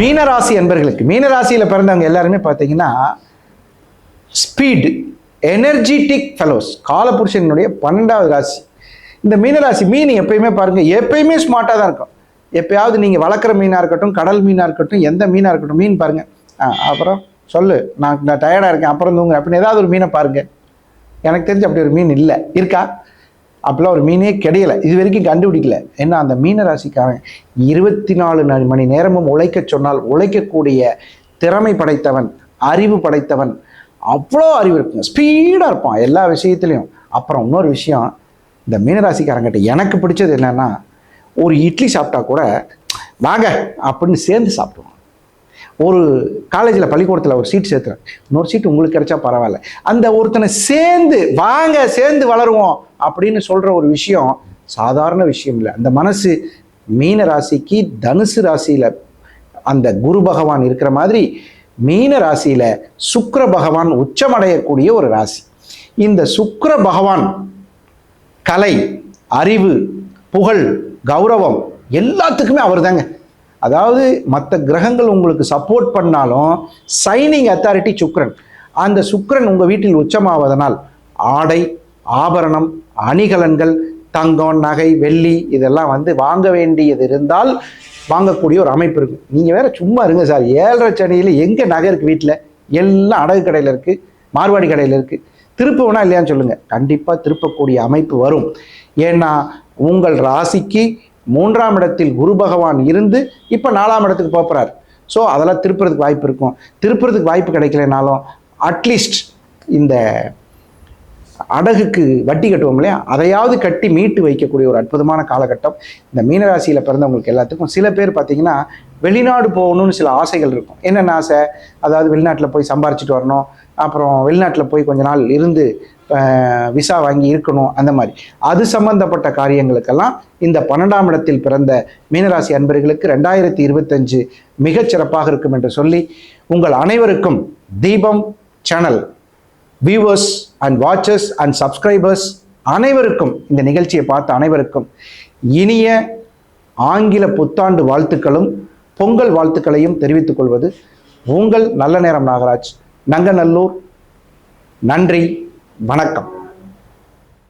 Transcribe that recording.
மீனராசி என்பர்களுக்கு மீனராசியில் பிறந்தவங்க எல்லாருமே பார்த்தீங்கன்னா ஸ்பீடு எனர்ஜிட்டிக் ஃபெலோஸ் காலபுருஷனுடைய பன்னெண்டாவது ராசி. இந்த மீனராசி மீன் எப்பயுமே பாருங்கள் எப்பயுமே ஸ்மார்ட்டாக தான் இருக்கும். எப்பயாவது நீங்கள் வளர்க்குற மீனாக இருக்கட்டும் கடல் மீனாக இருக்கட்டும் எந்த மீனாக இருக்கட்டும் மீன் பாருங்கள் ஆ அப்புறம் சொல்லு நான் நான் டயர்டாக இருக்கேன் அப்புறம் தூங்க அப்படின்னு ஏதாவது ஒரு மீனை பாருங்கள் எனக்கு தெரிஞ்சு அப்படி ஒரு மீன் இல்லை. இருக்கா? அப்படிலாம் ஒரு மீனே கிடையல. இது வரைக்கும் கண்டுபிடிக்கல. ஏன்னா அந்த மீன ராசிக்காரன் இருபத்தி நாலு மணி நேரமும் உழைக்க சொன்னால் உழைக்கக்கூடிய திறமை படைத்தவன் அறிவு படைத்தவன் அவ்வளோ அறிவு இருக்குங்க. ஸ்பீடாக இருப்பான் எல்லா விஷயத்துலையும். அப்புறம் இன்னொரு விஷயம் இந்த மீனராசிக்காரங்கிட்ட எனக்கு பிடிச்சது என்னன்னா ஒரு இட்லி சாப்பிட்டா கூட வாங்க அப்படின்னு சேர்ந்து சாப்பிடுவான். ஒரு காலேஜில் பள்ளிக்கூடத்தில் ஒரு சீட் சேர்த்துறேன். இன்னொரு சீட் உங்களுக்கு கிடைச்சா பரவாயில்ல. அந்த ஒருத்தனை சேர்ந்து வாங்க சேர்ந்து வளருவோம் அப்படின்னு சொல்கிற ஒரு விஷயம் சாதாரண விஷயம் இல்லை. அந்த மனசு மீன ராசிக்கு தனுசு ராசியில் அந்த குரு பகவான் இருக்கிற மாதிரி மீன ராசியில் சுக்கர பகவான் உச்சமடையக்கூடிய ஒரு ராசி. இந்த சுக்கர பகவான் கலை அறிவு புகழ் கௌரவம் எல்லாத்துக்குமே அவர் தாங்க அதாவது மற்ற கிரகங்கள் உங்களுக்கு சப்போர்ட் பண்ணாலும் சைனிங் அத்தாரிட்டி சுக்ரன் அந்த சுக்ரன் உங்கள் வீட்டில் உச்சமாவதனால் ஆடை ஆபரணம் அணிகலன்கள் தங்கம் நகை வெள்ளி இதெல்லாம் வந்து வாங்க வேண்டியது இருந்தால் வாங்கக்கூடிய ஒரு அமைப்பு இருக்கு. நீங்கள் வேற சும்மா இருங்க சார். ஏழரை சனியில் எங்கே நகை இருக்குது வீட்டில் எல்லாம் அடகு கடையில் இருக்குது மார்வாடி கடையில் இருக்குது திருப்பவனா இல்லையான்னு சொல்லுங்கள் கண்டிப்பாக திருப்பக்கூடிய அமைப்பு வரும். ஏன்னா உங்கள் ராசிக்கு மூன்றாம் இடத்தில் குரு பகவான் இருந்து இப்போ நாலாம் இடத்துக்கு போகிறார் ஸோ அதெல்லாம் திருப்புறதுக்கு வாய்ப்பு இருக்கும். திருப்புறதுக்கு வாய்ப்பு கிடைக்கலனாலும் அட்லீஸ்ட் இந்த அடகுக்கு வட்டி கட்டுவோம் இல்லையா? அதையாவது கட்டி மீட்டு வைக்கக்கூடிய ஒரு அற்புதமான காலகட்டம் இந்த மீனராசியில் பிறந்தவங்களுக்கு எல்லாத்துக்கும். சில பேர் பார்த்தீங்கன்னா வெளிநாடு போகணும்னு சில ஆசைகள் இருக்கும். என்னென்ன ஆசை? அதாவது வெளிநாட்டில் போய் சம்பாரிச்சிட்டு வரணும். அப்புறம் வெளிநாட்டில் போய் கொஞ்ச நாள் இருந்து விசா வாங்கி இருக்கணும் அந்த மாதிரி. அது சம்பந்தப்பட்ட காரியங்களுக்கெல்லாம் இந்த பன்னெண்டாம் இடத்தில் பிறந்த மீனராசி அன்பர்களுக்கு ரெண்டாயிரத்தி இருபத்தஞ்சு மிகச் சிறப்பாக இருக்கும் என்று சொல்லி உங்கள் அனைவருக்கும் Deepam channel viewers and watchers and subscribers அனைவருக்கும் இந்த நிகழ்ச்சியை பார்த்த அனைவருக்கும் இனிய ஆங்கில புத்தாண்டு வாழ்த்துக்களும் பொங்கல் வாழ்த்துக்களையும் தெரிவித்துக் கொள்வது உங்கள் நல்ல நேரம் நாகராஜ். நங்கநல்லூர். நன்றி. வணக்கம்.